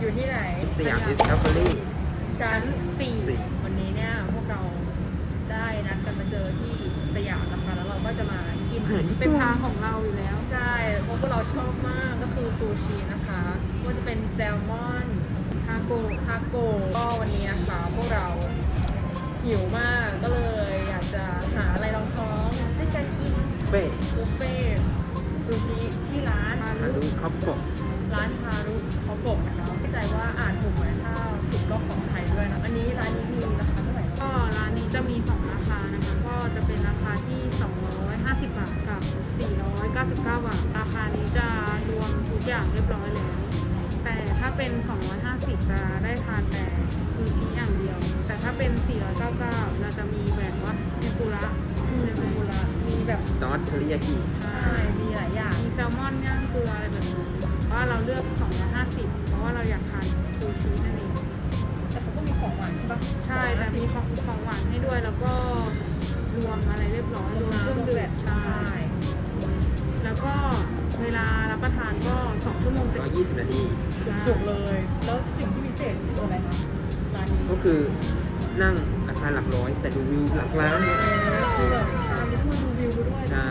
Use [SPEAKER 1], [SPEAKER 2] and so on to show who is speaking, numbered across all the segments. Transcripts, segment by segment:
[SPEAKER 1] อยู่ที่ไหน
[SPEAKER 2] สยามดิสคัฟเวอรี่
[SPEAKER 1] ชั้นสี่
[SPEAKER 2] สี่
[SPEAKER 1] วันนี้เนี่ยพวกเราได้นัดกันมาเจอที่สยามนะคะ แล้วเราก็จะมากินอาหารญี่
[SPEAKER 3] เป็น
[SPEAKER 1] ปุ่น
[SPEAKER 3] ทางของเราอยู่แล้ว
[SPEAKER 1] ใช่เพราะพวกเราชอบมากก็คือซูชินะคะว่าจะเป็นแซลมอนทาโกทาโกก็วันนี้นะคะพวกเราหิวมากก็เลยอยากจะหาอะไรรองท้องด้วยการกิน
[SPEAKER 2] เฟ่
[SPEAKER 1] บุฟเฟ่ต์ซูชิที่ร้าน
[SPEAKER 2] ฮารุคัพโกะ
[SPEAKER 1] ร้านฮารุเขากบนะคะไม่ใจว่าอ่านถูกไหมถ้าผิดก็ขออภัยด้วยนะอันนี้ร้านนี้มีราคาเท่าไหร่
[SPEAKER 3] ก็ร้านนี้จะมี2ราคานะคะ ก็จะเป็นราคาที่ 250 บาทกับ 499 บาท ราคานี้จะรวมทุกอย่างเรียบร้อยแล้ว แต่ถ้าเป็น 250 จะได้ทานแต่ซูชิอย่างเดียว แต่ถ้าเป็น 499 เราจะมีแบบว่าเทมปุระมีเทมปุระมีแบบ
[SPEAKER 2] ซอสเทอริยากิ
[SPEAKER 1] ใช่ มีหลายอย่าง
[SPEAKER 3] มีแซลมอนย่างเกลืออะไรแบบนี้เพราะ ว่าเราเลือก250เพราะว่าเราอยากทานซูชินั่นเอง
[SPEAKER 1] แต่เขาก็มีของหวานใช่ปะ
[SPEAKER 3] ใช่แต่มีของของหวานให้ด้วยแล้วก็รวมอะไรเรียบร้อยรวมเครื่องดื่มใช่
[SPEAKER 1] ใช่
[SPEAKER 3] แล้วก็เวลารับประทานก็สองชั่วโมงเต็ม
[SPEAKER 2] ร้อยยี่สิบนาที
[SPEAKER 1] จุกๆเลย แล้วสิ่งที่พิเศษคืออะไรคะร้านนี้
[SPEAKER 2] ก็คือนั่งราคาหลักร้อย แต่ดูวิวหลักล้าน
[SPEAKER 1] คือแบบอันนี้คือดูวิวด้วย
[SPEAKER 2] ใช่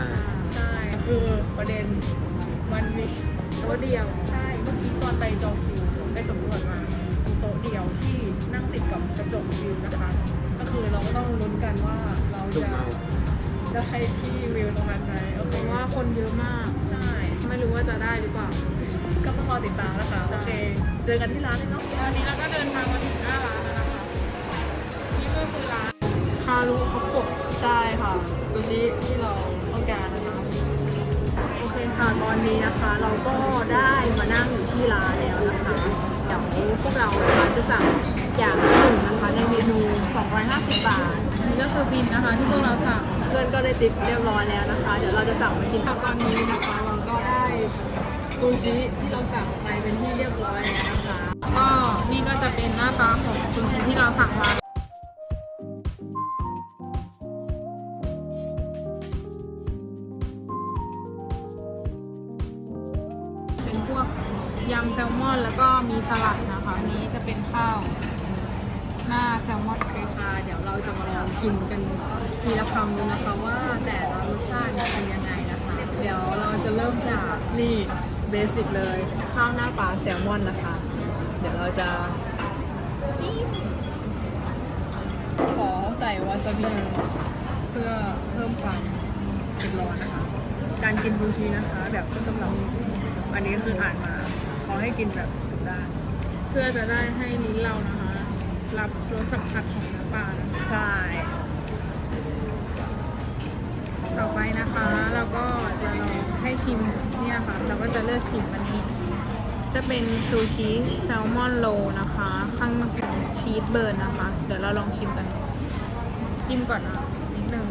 [SPEAKER 1] ใช่คือประเด็น มันมี
[SPEAKER 3] โต๊ะเดียว
[SPEAKER 1] ใช่ เมื่อกี้ตอนไปจองคิวผมไปสำรวจมามีโต๊ะเดียวที่นั่งติดกับกระจกวิวนะคะ ก็คือเราก็ต้องลุ้นกันว่าเรา
[SPEAKER 2] สุก
[SPEAKER 1] จะ
[SPEAKER 2] เอา
[SPEAKER 1] ได้ที่วิวตรงนั้นไหมโอ
[SPEAKER 3] เพ
[SPEAKER 1] เค
[SPEAKER 3] ราะว่าคนเยอะมาก
[SPEAKER 1] ใช่
[SPEAKER 3] ไม่รู้ว่าจะได้หรือเปล่า
[SPEAKER 1] ก็ต้องรอติดตามนะคะ โอเค เจอกันที่ร้านเลยเนาะ
[SPEAKER 3] ตอนนี้เราก็เดินทางมาถึงหน้าร้านแล้วนะคะ นี่ก็คือร้านคารุคาโกะ
[SPEAKER 1] ใช่ค่ะซูชิที่เราต้องการนะคะโอเค ค่ะตอนนี้นะคะเราก็ได้มานั่งอยู่ที่ร้านแล้วนะคะเดี๋ยวพวกเรานะคะจะสั่งอย่างละหนึ่งนะคะในเมนู 250 บาท
[SPEAKER 3] นี่ก็คือบินนะคะที่พวกเราสั่ง
[SPEAKER 1] เพื่อนก็ได้ติปเรียบร้อยแล้วนะคะ เดี๋ยวเราจะสั่งมากินค่ะตอนนี้นะคะ เราก็ได้ซูชิที่เราสั่งไปเป็นที่เรียบร้อยแล้วนะคะ
[SPEAKER 3] ก็นี่ก็จะเป็นหน้าตาของคุณที่เราสั่งมา แซลมอนแล้วก็มีสลัดนะคะอันนี้จะเป็นข้าว หน้าแซลมอน
[SPEAKER 1] โอเค่ะเดี๋ยวเราจะมาลองกินกันทีละคำดูนะคะว่าแต่ละรสชาติเนี่ยเป็นยังไงนะคะ เดี๋ยวเราจะเริ่มจากนี่เบสิกเลย ข้าวหน้าปลาแซลมอนนะคะ เดี๋ยวเราจะจิ้มขอใส่วาซาบิเพื่อเพิ่มความเผ็ดร้อนนะคะ การกินซูชินะคะ แบบต้นตำรับอันนี้คืออ่านมา เขาให้กินแบบทุกด้าน
[SPEAKER 3] เพื่อจะได้ให้ลิ้นเรานะคะ รับรสสัมผัสของน้ำปลานะคะ
[SPEAKER 1] ใช่
[SPEAKER 3] ต่อไปนะคะเราก็จะลองให้ชิมเนี่ยค่ะเราก็จะเลือกชิมอันนี้ จะเป็นซูชิแซลมอนโลนะคะ ข้างในเป็นชีสเบิร์นนะคะ เดี๋ยวเราลองชิมกัน จิ้มก่อนนะนิดนึง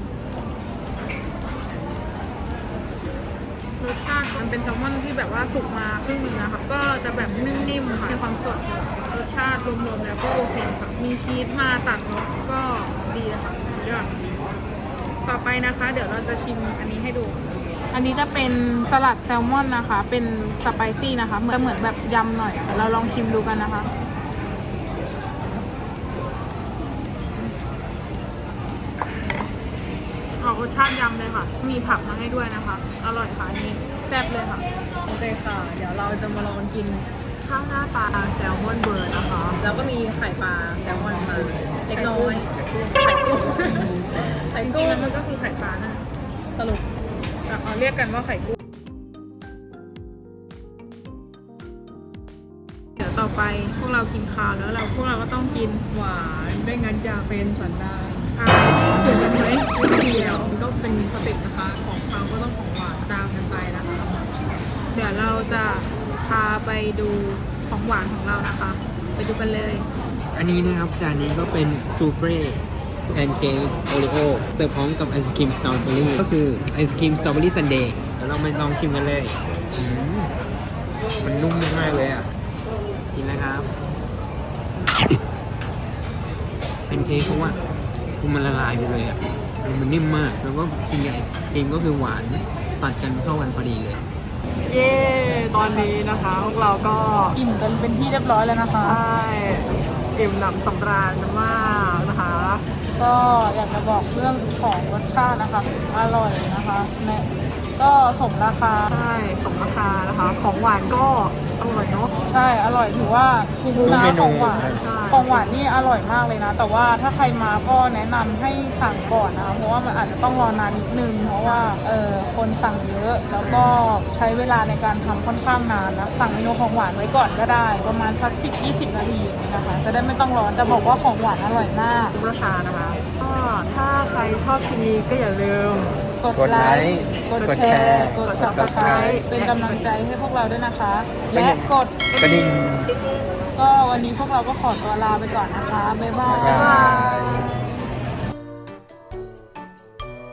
[SPEAKER 3] รสชาติมันเป็นแซลมอนที่แบบว่าสุกมาครึ่งหนึงนะคะก็จะแบบนิ่มๆค่ะมีความสดรสชาติรวมๆแล้วก็โอเคค่ะมีชีสมาตัดรสก็ดีนะคะยอดต่อไปนะคะ เดี๋ยวเราจะชิมอันนี้ให้ดู อันนี้จะเป็นสลัดแซลมอนนะคะ เป็นสไปซี่นะคะ เหมือนเหมือนแบบยำหน่อย เราลองชิมดูกันนะคะ สชาติยำเลยค่ะ มีผักมาให้ด้วยนะคะ อร่อยค่ะอันนี้แซ่บเลยค่ะ
[SPEAKER 1] โอเคค่ะ เดี๋ยวเราจะมาลองกินข้าวหน้าปลาแซลมอนเบิร์นนะคะ แล้วก็มีไข่ปลาแซลมอนมาเล็กน้อยไข่กุ้งไข่
[SPEAKER 3] จริ
[SPEAKER 1] กุ้
[SPEAKER 3] ง
[SPEAKER 1] ง
[SPEAKER 3] ๆแล้วมันก็คือไข่ปลานะ
[SPEAKER 1] สรุป
[SPEAKER 3] แต่เอาเรียกกันว่าไข่กุ้งเดี๋ยวต่อไปพวกเรากินข้าวแล้วเราพวกเราก็ต้องกิน
[SPEAKER 1] หวานไม่งั้นจะเป็นสันดาน
[SPEAKER 3] อ่าเกี่ยวกันไหม
[SPEAKER 1] ไม่เดียวก็ เป็นสเต็ปนะคะ ของเขาก็ต้องของหวานตามกันไปนะคะ
[SPEAKER 3] เดี๋ยวเราจะพาไปดูของหวานของเรานะคะ ไปดูกันเลย
[SPEAKER 2] อันนี้นะครับจานนี้ก็เป็นซูเฟ่แพนเค้กโอริโอเสิร์ฟพร้อมกับไอศครีมสตรอเบอรี่ก็คือไอศครีมสตรอเบอรี่ซันเดย์เดี๋ยวเรามาลองชิมกันเลยอืมมันนุ่มมากๆเลยอะ กินแล้วครับเป็นเค้กเพราะว่าคือมันละลายไปเลยอะ มันนิ่มมากแล้วก็กินกับไอศครีมก็คือหวานตัดกันเข้ากันพอดีเลย
[SPEAKER 1] เย้ตอนนี้นะคะพวกเราก็
[SPEAKER 3] อิ่มกันเป็นที่เรียบร้อยแล้วนะคะ
[SPEAKER 1] ใช่อิ่มหนำสำราญกันมากนะคะ
[SPEAKER 3] ก็อยากจะบอกเรื่องของรสชาตินะคะ อร่อยนะคะแนะก็สมราคา
[SPEAKER 1] ใช่สมราคานะคะ ของหวานก็ อร่อยเนาะ
[SPEAKER 3] ใช่อร่อยถือว่าคุ้ม
[SPEAKER 2] ทุก
[SPEAKER 3] นะ
[SPEAKER 2] เมนู
[SPEAKER 3] ของหวาน
[SPEAKER 1] ใช่
[SPEAKER 3] ของหวานนี่อร่อยมากเลยนะ แต่ว่าถ้าใครมาก็แนะนำให้สั่งก่อนนะเพราะว่ามันอาจจะต้องรอนานนิดนึง เพราะว่าเออคนสั่งเยอะแล้วก็ใช้เวลาในการทำค่อนข้างนานนะสั่งเมนูของหวานไว้ก่อนก็ได้ ประมาณสักสิบยี่สิบนาทีนะคะจะได้ไม่ต้องร้อนจะบอกว่าของหวานอร่อยมาก
[SPEAKER 1] คุ้มราคานะคะ ก็ถ้าใครชอบคลิปนี้ก็อย่าลืม
[SPEAKER 3] กดไลค์ กดแชร์กด subscribe เป็นกำลังใจให้พวกเราด้วยนะคะ และกด
[SPEAKER 2] กระดิ่ง
[SPEAKER 3] ก็วันนี้พวกเราก็ขอตัวลาไปก่อนนะคะ บ๊ายบา
[SPEAKER 2] บ๊ายบาย
[SPEAKER 3] ย